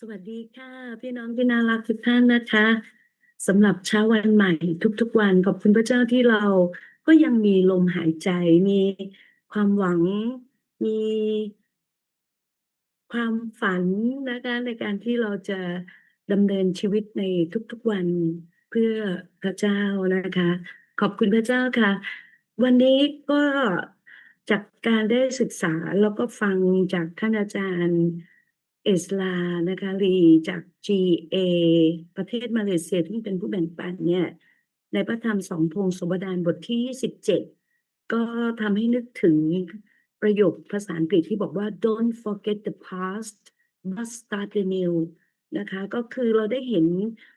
สวัสดีค่ะ พี่น้องที่น่ารักทุกท่านนะคะสำหรับเช้าวันใหม่ทุกๆวันขอบคุณพระเจ้าที่เราก็ยังมีลมหายใจ มีความหวัง มีความฝันนะคะในการที่เราจะดำเนินชีวิตในทุกๆวันเพื่อพระเจ้านะคะ ขอบคุณพระเจ้าค่ะ วันนี้ก็จากการได้ศึกษาแล้วก็ฟังจากท่านอาจารย์ เอสลานะคะรีจาก GA ประเทศมาเลเซียที่เป็นผู้แบ่งปันเนี่ยในพระธรรมสองพงศาวดารบทที่ 27 ก็ทำให้นึกถึงประโยคภาษาอังกฤษที่บอกว่า don't forget the past but start the new นะคะก็คือเราได้เห็น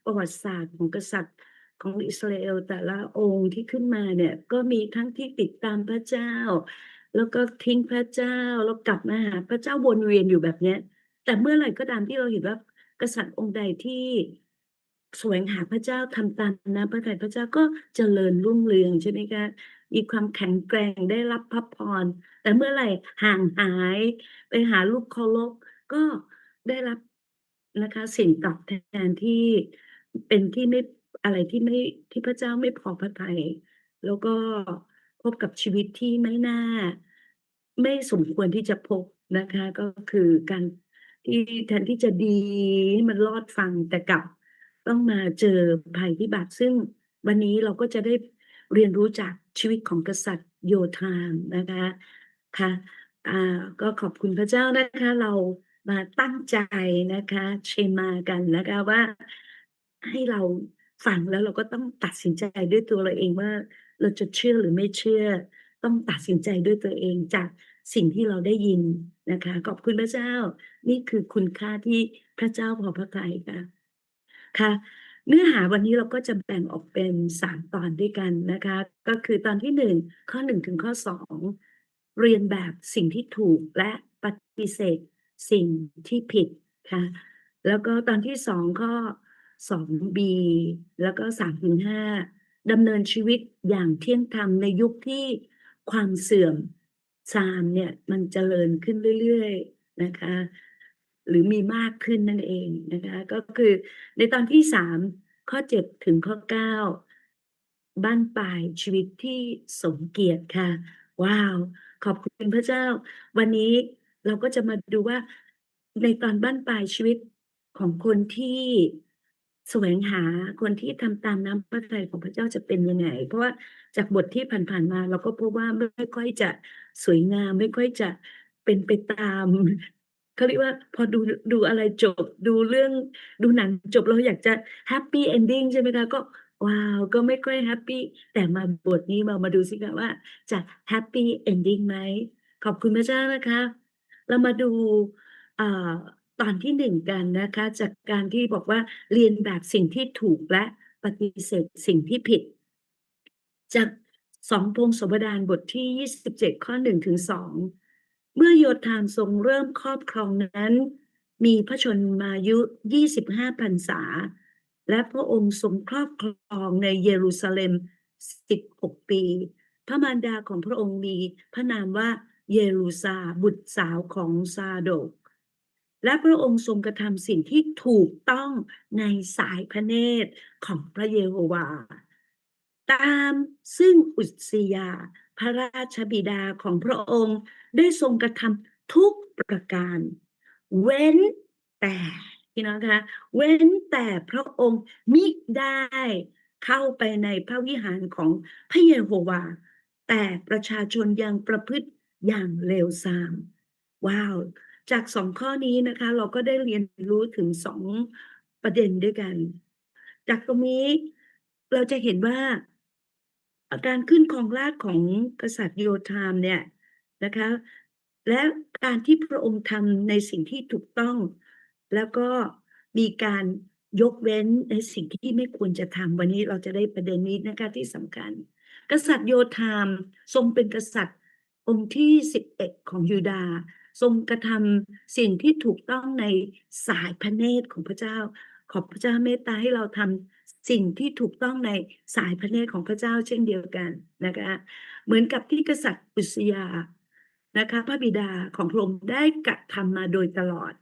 ประวัติศาสตร์ของกษัตริย์ของอิสราเอลแต่ละองค์ที่ขึ้นมาเนี่ยก็มีทั้งที่ติดตามพระเจ้า แล้วก็ทิ้งพระเจ้าแล้วกลับมาหาพระเจ้าวนเวียนอยู่แบบเนี้ย แต่เมื่อไหร่ก็ตามที่เราเห็นว่ากษัตริย์องค์ใดที่แสวงหาพระเจ้าทำตามน้ำพระทัยพระเจ้าก็เจริญรุ่งเรืองใช่ไหมคะมีความแข็งแกร่งได้รับพระพร แต่เมื่อไหร่ห่างหายไปหาลูกเคารพก็ได้รับนะคะสิ่งตอบแทนที่เป็นที่ไม่อะไรที่ไม่ที่พระเจ้าไม่พอพระทัยแล้วก็พบกับชีวิตที่ไม่น่า ไม่สมควรที่จะพบนะคะ ก็คือการ ที่แทนที่จะดีให้มันรอดฟังแต่กลับ ต้องมาเจอภัยพิบัติซึ่งวันนี้เราก็จะได้เรียนรู้จากชีวิตของกษัตริย์โยธามนะคะค่ะอ่าก็ขอบคุณพระเจ้านะคะเรามาตั้งใจนะคะเชมากันนะคะว่าให้เราฟังแล้วเราก็ต้องตัดสินใจด้วยตัวเราเองว่าเราจะเชื่อหรือไม่เชื่อ ต้องตัดสินใจด้วยตัวเองจากสิ่งที่เราได้ยินนะคะ ขอบคุณพระเจ้า นี่คือคุณค่าที่พระเจ้าพอพระทัยค่ะค่ะ เนื้อหาวันนี้เราก็จะแบ่งออกเป็นสามตอนด้วยกันนะคะ ก็คือตอนที่หนึ่งข้อหนึ่งถึงข้อสองเรียนแบบสิ่งที่ถูกและปฏิเสธสิ่งที่ผิดค่ะ แล้วก็ตอนที่สองข้อสองบีแล้วก็สามถึงห้าดำเนินชีวิตอย่างเที่ยงธรรมในยุคที่ ความเสื่อมซามเนี่ยมันเจริญขึ้นเรื่อยๆนะคะ หรือมีมากขึ้นนั่นเองนะคะ ก็คือในตอนที่สามข้อเจ็ดถึงข้อเก้าบ้านปลายชีวิตที่สมเกียรติค่ะ ว้าว ขอบคุณพระเจ้า วันนี้เราก็จะมาดูว่าในตอนบ้านปลายชีวิตของคนที่ แสวงหาคนที่ทำตามน้ำพระทัยของพระเจ้าจะเป็นยังไง เพราะว่าจากบทที่ผ่านๆมา เราก็พบว่าไม่ค่อยจะสวยงาม ไม่ค่อยจะเป็นไปตามเขาเรียกว่าพอดูดูอะไรจบดูเรื่องดูหนังจบเราอยากจะแฮปปี้เอนดิ้งใช่ไหมคะก็ว้าวก็ไม่ค่อยแฮปปี้แต่มาบทนี้มามาดูสิคะว่าจะแฮปปี้เอนดิ้งไหมขอบคุณพระเจ้านะคะ เรามาดูอ่า ตอนที่หนึ่งกันนะคะ จากการที่บอกว่าเรียนแบบสิ่งที่ถูกและปฏิเสธสิ่งที่ผิด จากสองพงศวดารบทที่ 27 ข้อ 1 ถึง 2 เมื่อโยธามทรงเริ่มครอบครองนั้น มีพระชนมายุ 25พรรษา และพระองค์ทรงครอบครองในเยรูซาเล็ม 16 ปี พระมารดาของพระองค์มีพระนามว่าเยรูซาบุตรสาวของซาโดก และพระองค์ทรงกระทำสิ่งที่ถูกต้องในสายพระเนตรของพระเยโฮวา ตามซึ่งอุสยา พระราชบิดาของพระองค์ได้ทรงกระทำทุกประการ เว้นแต่พี่น้องคะเว้นแต่พระองค์มิได้เข้าไปในพระวิหารของพระเยโฮวา แต่ประชาชนยังประพฤติอย่างเลวทราม ว้าว จากสองข้อนี้นะคะ เราก็ได้เรียนรู้ถึงสองประเด็นด้วยกัน จากตรงนี้เราจะเห็นว่าการขึ้นครองราชของกษัตริย์โยธามเนี่ยนะคะ และการที่พระองค์ทำในสิ่งที่ถูกต้อง แล้วก็มีการยกเว้นในสิ่งที่ไม่ควรจะทำวันนี้เราจะได้ประเด็นนี้นะคะที่สำคัญ กษัตริย์โยธามทรงเป็นกษัตริย์องค์ที่สิบเอ็ดของยูดา ทรงกระทำสิ่งที่ถูกต้องในสายพระเนตรของพระเจ้า ขอบพระเจ้าเมตตาให้เราทำสิ่งที่ถูกต้องในสายพระเนตรของพระเจ้าเช่นเดียวกันนะคะเหมือนกับที่กษัตริย์อุสยานะคะพระบิดาของพระองค์ได้กระทำมาโดยตลอด